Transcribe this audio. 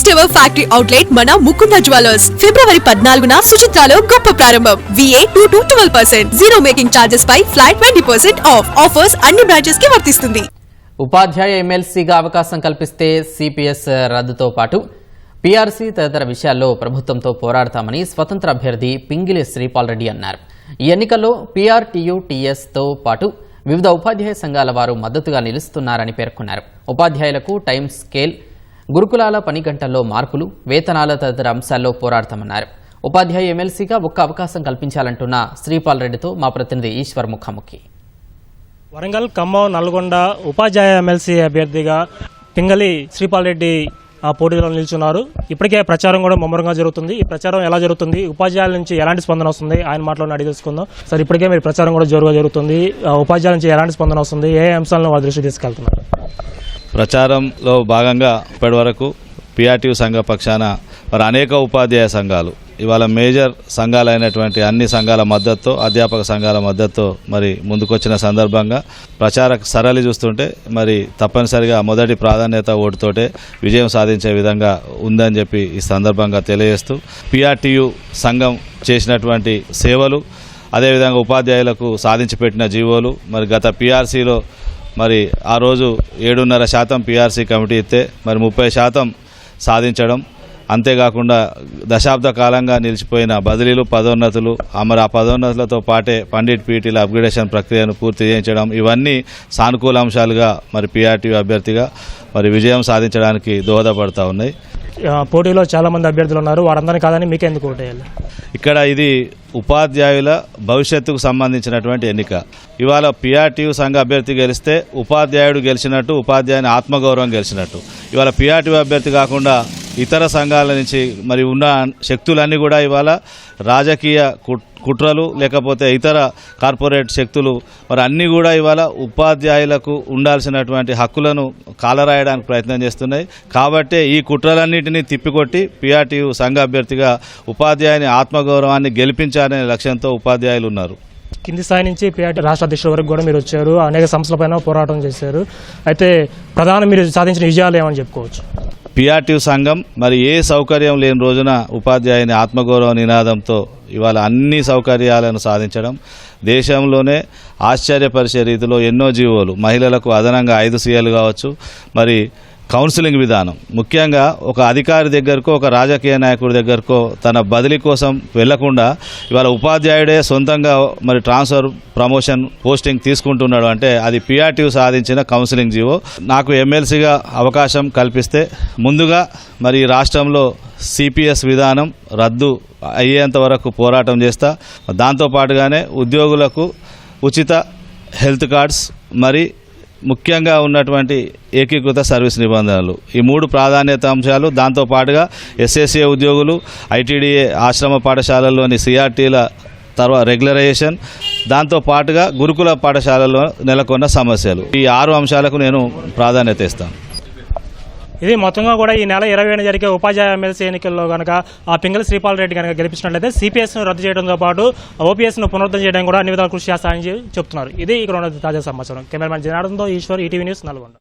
First ever factory outlet మన Mukunda jewellers ఫిబ్రవరి పద్నాలుగున సుచిత్రాలో గొప్ప ప్రారంభం. VA two to twelve percent zero making charges pi flat twenty percent off offers అన్ని బ్రాంచెస్కి వర్తిస్తుంది. ఉపాధ్యాయ ఎమ్మెల్సీగా అవకాశం కల్పిస్తే సిపిఎస్ రద్దుతో పాటు పీఆర్సీ తదితర విషయాల్లో ప్రభుత్వంతో పోరాడతామని స్వతంత్ర అభ్యర్థి పింగిలి శ్రీపాల్ రెడ్డి అన్నారు. ఈ ఎన్నికల్లో పీఆర్టీయూ టీఎస్తో పాటు వివిధ ఉపాధ్యాయ సంఘాల వారు మద్దతుగా నిలుస్తున్నారని పేర్కొన్నారు. ఉపాధ్యాయులకు టైం స్కేల్ గురుకులాల పని గంటల్లో మార్పులు వేతనాల తదితర అంశాల్లో పోరాడతామన్నారు. ఉపాధ్యాయ ఎమ్మెల్సీగా ఒక్క అవకాశం కల్పించాలంటున్న శ్రీపాల్ రెడ్డితో మా ప్రతినిధి ఈశ్వర్ ముఖాముఖి. వరంగల్ ఖమ్మం నల్గొండ ఉపాధ్యాయ ఎమ్మెల్సీ అభ్యర్థిగా పింగళి శ్రీపాల్ రెడ్డి ఆ పోటీలో నిల్చున్నారు. ఇప్పటికే ప్రచారం కూడా ముమ్మరంగా జరుగుతుంది. ఈ ప్రచారం ఎలా జరుగుతుంది? ఉపాధ్యాయుల నుంచి ఎలాంటి స్పందన వస్తుంది? ఆయన మాటలో అడిగి తెలుసుకుందాం. సార్ ఇప్పటికే మీరు ప్రచారం కూడా జోరుగా జరుగుతుంది. ఉపాధ్యాయుల నుంచి ఎలాంటి స్పందన వస్తుంది? ఏ అంశాలను వారి దృష్టి తీసుకెళ్తున్నారు? ప్రచారంలో భాగంగా ఇప్పటివరకు పిఆర్టీయూ సంఘ పక్షాన మరి అనేక ఉపాధ్యాయ సంఘాలు ఇవాళ మేజర్ సంఘాలైనటువంటి అన్ని సంఘాల మద్దతుతో అధ్యాపక సంఘాల మద్దతుతో మరి ముందుకొచ్చిన సందర్భంగా ప్రచార సరళి చూస్తుంటే మరి తప్పనిసరిగా మొదటి ప్రాధాన్యత ఓటుతోటే విజయం సాధించే విధంగా ఉందని చెప్పి ఈ సందర్భంగా తెలియజేస్తూ పిఆర్టీయు సంఘం చేసినటువంటి సేవలు అదేవిధంగా ఉపాధ్యాయులకు సాధించి పెట్టిన జీవోలు మరి గత పిఆర్సీలో మరి ఆ రోజు ఏడున్నర శాతం పీఆర్సీ కమిటీ ఇస్తే మరి ముప్పై శాతం సాధించడం. అంతేకాకుండా దశాబ్ద కాలంగా నిలిచిపోయిన బదిలీలు పదోన్నతులు మరి ఆ పదోన్నతులతో పాటే పండిట్ పీటీల అప్గ్రేడేషన్ ప్రక్రియను పూర్తి చేయించడం ఇవన్నీ సానుకూల అంశాలుగా మరి పీఆర్టీ అభ్యర్థిగా మరి విజయం సాధించడానికి దోహదపడతా ఉన్నాయి. పోటీలో చాలా మంది అభ్యర్థులు ఉన్నారు. వారందరినీ కాదని మీకే ఎందుకు ఓటేయాలి? ఇక్కడ ఇది ఉపాధ్యాయుల భవిష్యత్తుకు సంబంధించినటువంటి ఎన్నిక. ఇవాళ పిఆర్టీయు సంఘ అభ్యర్థి గెలిస్తే ఉపాధ్యాయుడు గెలిచినట్టు ఉపాధ్యాయుని ఆత్మగౌరవం గెలిచినట్టు. ఇవాళ పిఆర్టీయూ అభ్యర్థి కాకుండా ఇతర సంఘాల నుంచి మరి ఉన్న శక్తులన్నీ కూడా ఇవాళ రాజకీయ కుట్- కుట్రలు లేకపోతే ఇతర కార్పొరేట్ శక్తులు మరి అన్నీ కూడా ఇవాళ ఉపాధ్యాయులకు ఉండాల్సినటువంటి హక్కులను కాలరాయడానికి ప్రయత్నం చేస్తున్నాయి. కాబట్టే ఈ కుట్రలన్నింటినీ తిప్పికొట్టి పిఆర్టీయూ సంఘ అభ్యర్థిగా ఉపాధ్యాయుని ఆత్మగౌరవాన్ని గెలిపించాలనే లక్ష్యంతో ఉపాధ్యాయులు ఉన్నారు. కింది స్థాయి నుంచి పిఆర్టీ రాష్ట్ర అధ్యక్షుల వరకు కూడా మీరు వచ్చారు. అనేక సంస్థలపైన పోరాటం చేశారు. అయితే ప్రధాన మీరు సాధించిన విజయాలు ఏమని చెప్పుకోవచ్చు? పిఆర్టీ సంఘం మరి ఏ సౌకర్యం లేని రోజున ఉపాధ్యాయుని ఆత్మగౌరవ నినాదంతో ఇవాళ అన్ని సౌకర్యాలను సాధించడం దేశంలోనే ఆశ్చర్యపరిచే రీతిలో ఎన్నో జీవోలు మహిళలకు అదనంగా ఐదు సీఎలు కావచ్చు. మరి కౌన్సిలింగ్ విధానం. ముఖ్యంగా ఒక అధికారి దగ్గరకో ఒక రాజకీయ నాయకుడి దగ్గరకో తన బదిలీ కోసం వెళ్ళకుండా ఇవాళ ఉపాధ్యాయుడే సొంతంగా మరి ట్రాన్స్ఫర్ ప్రమోషన్ పోస్టింగ్ తీసుకుంటున్నాడు అంటే అది పిఆర్టీ సాధించిన కౌన్సిలింగ్ జీవో. నాకు ఎమ్మెల్సీగా అవకాశం కల్పిస్తే ముందుగా మరి రాష్ట్రంలో సిపిఎస్ విధానం రద్దు అయ్యేంత వరకు పోరాటం చేస్తా. దాంతోపాటుగానే ఉద్యోగులకు ఉచిత హెల్త్ కార్డ్స్ మరి ముఖ్యంగా ఉన్నటువంటి ఏకీకృత సర్వీస్ నిబంధనలు. ఈ మూడు ప్రాధాన్యత అంశాలు దాంతోపాటుగా ఎస్ఎస్ఏ ఉద్యోగులు ఐటీడీఏ ఆశ్రమ పాఠశాలల్లోని సిఆర్టీల తర్వాత రెగ్యులరైజేషన్ దాంతో పాటుగా గురుకుల పాఠశాలలో నెలకొన్న సమస్యలు. ఈ ఆరు అంశాలకు నేను ప్రాధాన్యత ఇస్తాను. ఇది మొత్తంగా కూడా ఈ నెల ఇరవై ఏడు జరిగే ఉపాధ్యాయ ఎమ్మెల్సీ ఎన్నికల్లో కనుక ఆ పింగళి శ్రీపాల్ రెడ్డి కనుక గెలిపించినట్లయితే సిపిఎస్ను రద్దు చేయడంతో పాటు ఓపీఎస్ను పునరుద్ధరణ చేయడం కూడా అన్ని విధాలు కృషి చేస్తానని చెప్తున్నారు. ఇది ఇక్కడ ఉన్న తాజా సమాచారం. కెమెరామెన్ జనార్దన్తో ఈశ్వర్ ఈటీవీ న్యూస్ నల్గొండ.